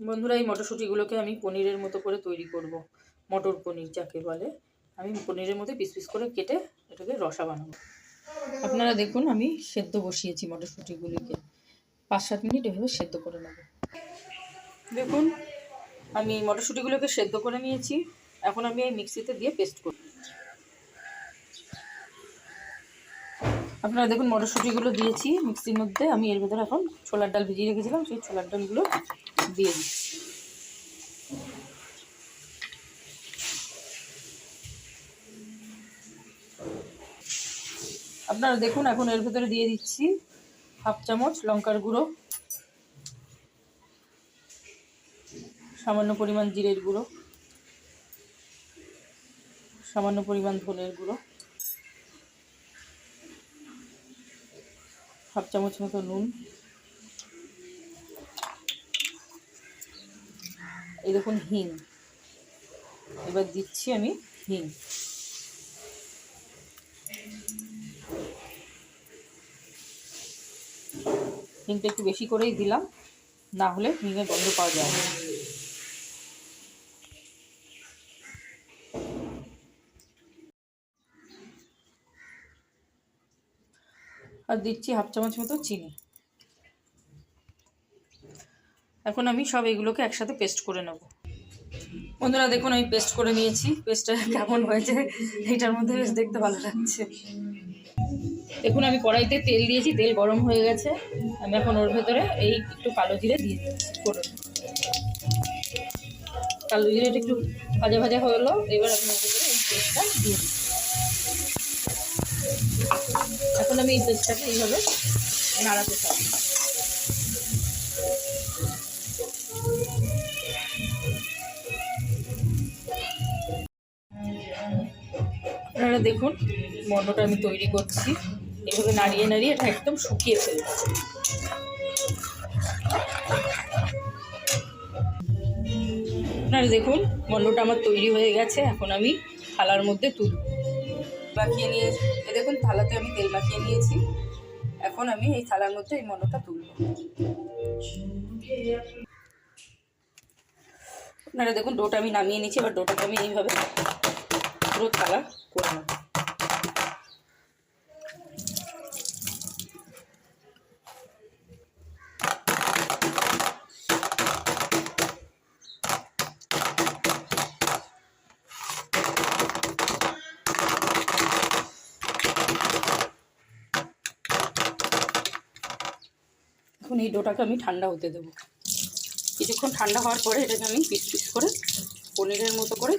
বন্ধুরা, এই মটরশুঁটিগুলোকে আমি পনিরের মতো করে তৈরি করব। মটর পনির যাকে বলে। আমি পনিরের মধ্যে পিস পিস করে কেটে এটাকে রসা বানাবো। আপনারা দেখুন, আমি সেদ্ধ বসিয়েছি মটরশুঁটিগুলিকে। পাঁচ সাত মিনিট এভাবে সেদ্ধ করে নেব। দেখুন, আমি মটরশুঁটিগুলোকে সেদ্ধ করে নিয়েছি। এখন আমি এই মিক্সিতে দিয়ে পেস্ট করব। আপনারা দেখুন, মটরশুঁটিগুলো দিয়েছি মিক্সির মধ্যে। আমি এর ভেতরে এখন ছোলার ডাল ভিজিয়ে রেখেছিলাম। সেই ছোলার ডালগুলো দিয়ে আপনারা দেখুন, এখন এর ভেতরে দিয়ে দিচ্ছি হাফ চামচ লঙ্কার গুঁড়ো, সামান্য পরিমাণ জিরের গুঁড়ো, সামান্য পরিমাণ ধনের গুঁড়ো, হাফ চামচ মতো নুন এই দেখুন হিং। এবার দিচ্ছি আমি হিং। হিংটা একটু বেশি করেই দিলাম, না হলে হিঙের গন্ধ পাওয়া যায় আর দিচ্ছি হাফ চামচ মতো চিনি। এখন আমি সব এগুলোকে একসাথে পেস্ট করে নেব। বন্ধুরা, দেখুন, আমি পেস্ট করে নিয়েছি। পেস্টটা কেমন হয়েছে? এইটার মধ্যে বেশ দেখতে ভালো লাগছে। দেখুন, আমি কড়াইতে তেল দিয়েছি। তেল গরম হয়ে গেছে। আমি এখন ওর ভেতরে এই একটু কালো জিরে দিয়ে করে কালো জিরেটা একটু ভাজা ভাজা হলো এবার আমি ওর ভেতরে এই পেস্টটা দিয়ে দিচ্ছি এখন আমি এই পেস্টটাকে এইভাবে নাড়াতে থাকি আপনারা দেখুন মন্ডটা আমি তৈরি করছি। এভাবে নাড়িয়ে নাড়িয়ে এটা একদম শুকিয়ে ফেলব। আপনারা দেখুন মন্ডটা আমার তৈরি হয়ে গেছে, এখন আমি থালার মধ্যে তুলব। মাখিয়ে নিয়ে, এ দেখুন, থালাতে আমি তেল মাখিয়ে নিয়েছি। এখন আমি এই থালার মধ্যে এই মন্ডটা তুলব। আপনারা দেখুন, ডোটা আমি নামিয়ে নিয়েছি, এবার ডোটাকে আমি এইভাবে পুরো থালা করে নেব। এখন এই ডোটাকে আমি ঠান্ডা হতে দেবো। কিছুক্ষণ ঠান্ডা হওয়ার পরে এটাকে আমি পিস পিস করে পনিরের মতো করে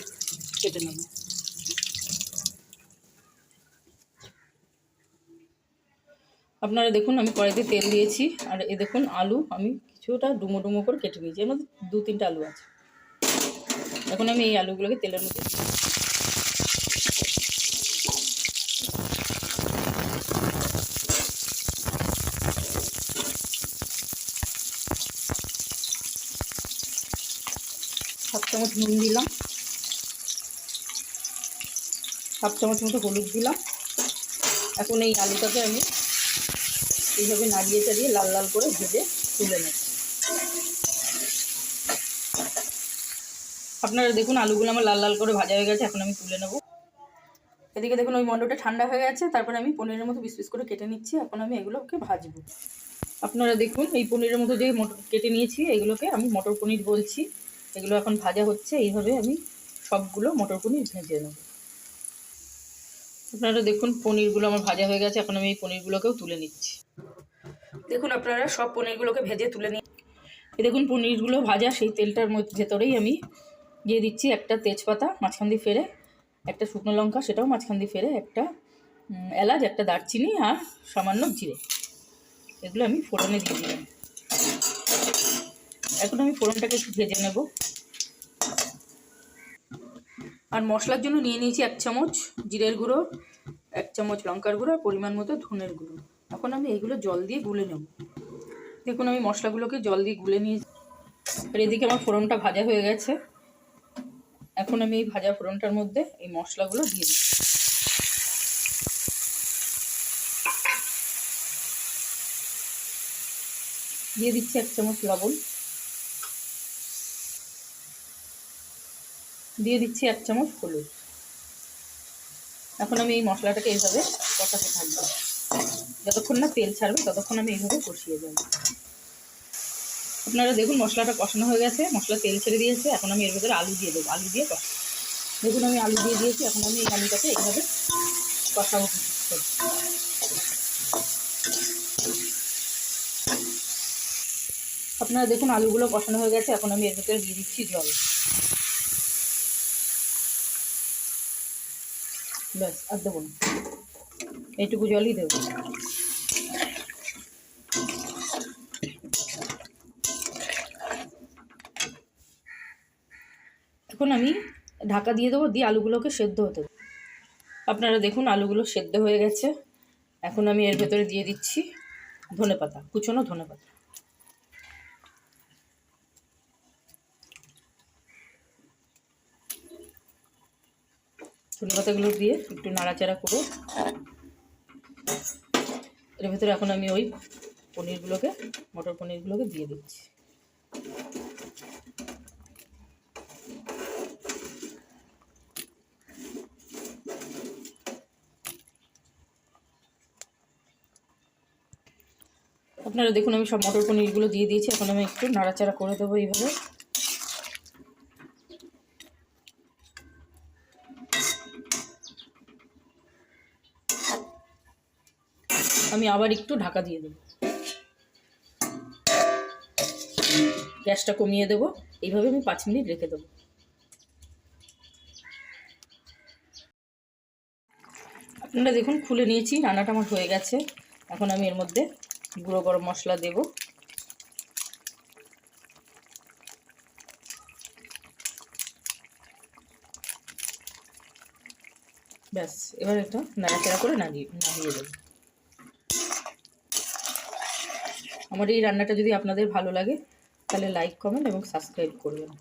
কেটে নেব। আপনারা দেখুন, আমি কড়াইতে তেল দিয়েছি। আর এ দেখুন, আলু আমি কিছুটা ডুমো ডুমো করে কেটে নিয়েছি। এর মধ্যে দু তিনটা আলু আছে। এখন আমি এই আলুগুলোকে তেলের মধ্যে। হাফ চামচ নুন দিলাম। সাত চামচ মতো হলুদ দিলাম। এখন এই আলুটাকে আমি এইভাবে নাড়িয়ে চাড়িয়ে লাল লাল করে ভেজে তুলে নেব। আপনারা দেখুন, আলুগুলো আমার লাল লাল করে ভাজা হয়ে গেছে, এখন আমি তুলে নেব। এদিকে দেখুন, ওই মন্ডটা ঠান্ডা হয়ে গেছে, তারপরে আমি পনিরের মতো পিস পিস করে কেটে নিচ্ছি, এখন আমি এগুলোকে ভাজবো। আপনারা দেখুন, এই পনিরের মতো যে মটর কেটে নিয়েছি, এগুলোকে আমি মটর পনির বলছি, এগুলো এখন ভাজা হচ্ছে, এইভাবে আমি সবগুলো মটর পনির ভেজে নেব। আপনারা দেখুন পনিরগুলো আমার ভাজা হয়ে গেছে এখন আমি এই পনিরগুলোকেও তুলে নিচ্ছি। দেখুন আপনারা সব পনিরগুলোকে ভেজে তুলে নিই এই দেখুন পনিরগুলো ভাজা সেই তেলটার মধ্যে ভেতরেই আমি দিয়ে দিচ্ছি একটা তেজপাতা মাঝখান দিয়ে ফেরে একটা শুকনো লঙ্কা সেটাও মাঝখান দিয়ে ফেরে একটা এলাচ একটা দারচিনি আর সামান্য জিরে। এগুলো আমি ফোড়নে দিয়ে দিলাম। এখন আমি ফোড়নটাকে একটু ভেজে নেব। আর মশলার জন্য নিয়ে নিয়েছি এক চামচ জিরের গুঁড়ো, এক চামচ লঙ্কার গুঁড়ো পরিমাণ মতো ধনের গুঁড়ো। এখন আমি এইগুলো জল দিয়ে গুলে নেব। দেখুন, আমি মশলাগুলোকে জল দিয়ে গুলে নিয়ে আর এদিকে আমার ফোড়নটা ভাজা হয়ে গেছে। এখন আমি এই ভাজা ফোড়নটার মধ্যে এই মশলাগুলো দিয়ে দিই দিয়ে দিচ্ছি এক চামচ লবণ। দিয়ে দিচ্ছি এক চামচ হলুদ। এখন আমি এই মশলাটাকে এইভাবে কষাতে থাকব। যতক্ষণ না তেল ছাড়বে, ততক্ষণ আমি এইভাবে কষিয়ে যাব আপনারা দেখুন মশলাটা কষানো হয়ে গেছে, মশলা তেল ছেড়ে দিয়েছে, এখন আমি এর ভেতরে আলু দিয়ে দেবো, আলু দিয়ে কষা দেখুন আমি আলু দিয়ে দিয়েছি, এখন আমি এই আলুটাকে এইভাবে কষাবো। আপনারা দেখুন আলুগুলো কষানো হয়ে গেছে, এখন আমি এর ভেতরে দিয়ে দিচ্ছি জল। ব্যাস, আর দেবো না। এইটুকু জলই দেবো। এখন আমি ঢাকা দিয়ে দেবো, দিয়ে আলুগুলোকে সেদ্ধ হতে। আপনারা দেখুন, আলুগুলো সেদ্ধ হয়ে গেছে। এখন আমি এর ভেতরে দিয়ে দিচ্ছি ধনে পাতা কুচনো ধনে পাতা ধনে পাতাগুলো দিয়ে একটু নাড়াচাড়া করে এর ভেতরে এখন আমি ওই পনিরগুলোকে, মটর পনিরগুলোকে দিয়ে দিচ্ছি। আপনারা দেখুন, আমি সব মটর পনিরগুলো দিয়ে দিয়েছি। এখন আমি একটু নাড়াচাড়া করে দেবো এইভাবে। আমি আবার একটু ঢাকা দিয়ে দেবো। গ্যাসটা কমিয়ে দেবো। এইভাবে আমি পাঁচ মিনিট রেখে দেবো। আপনারা দেখুন, খুলে নিয়েছি, রান্নাটা আমার হয়ে গেছে। এখন আমি এর মধ্যে গুঁড়ো গরম মশলা দেব। ব্যাস, এবার এটা নাড়াচাড়া করে নাড়িয়ে নামিয়ে দেবো। আমার এই রান্নাটা যদি আপনাদের ভালো লাগে তাহলে লাইক কমেন্ট এবং সাবস্ক্রাইব করবেন।